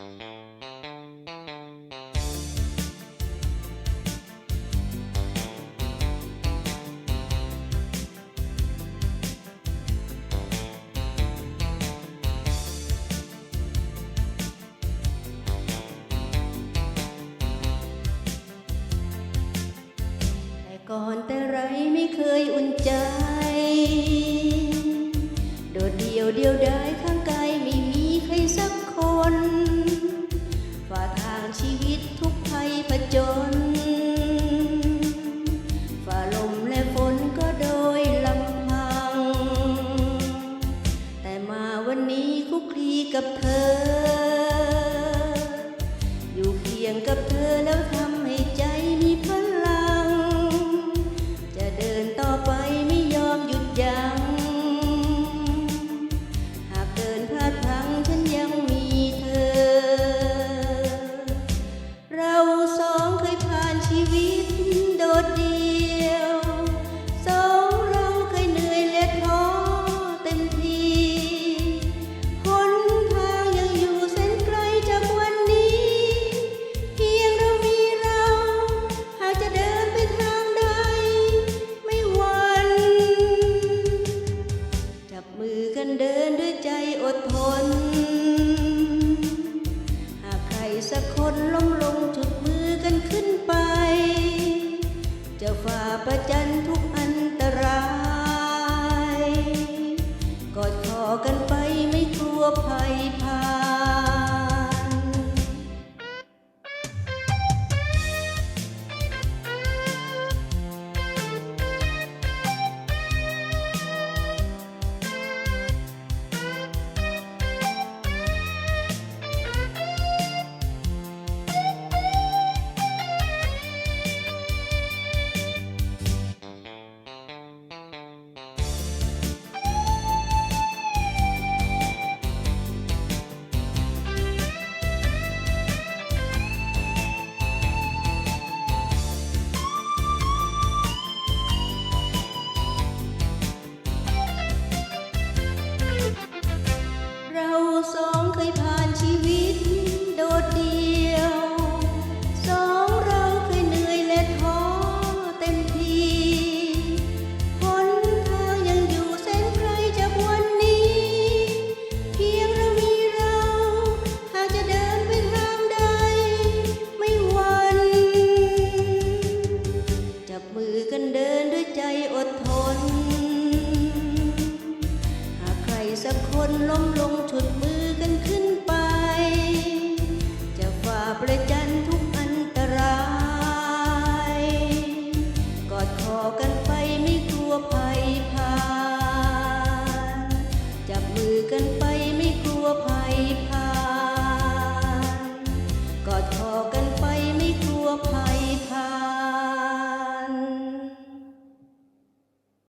แต่ก่อนแต่ไรไม่เคยอุ่นใจ ผจญฝ่าลมและฝนก็โดยลำพัง แต่มาวันนี้คุกคลีกับเธอ อยู่เคียงกับเธอ so ประจันทุกอันตราย กอดคอกัน นเดินด้วยใจอดทน หากใครสักคนล้มลงช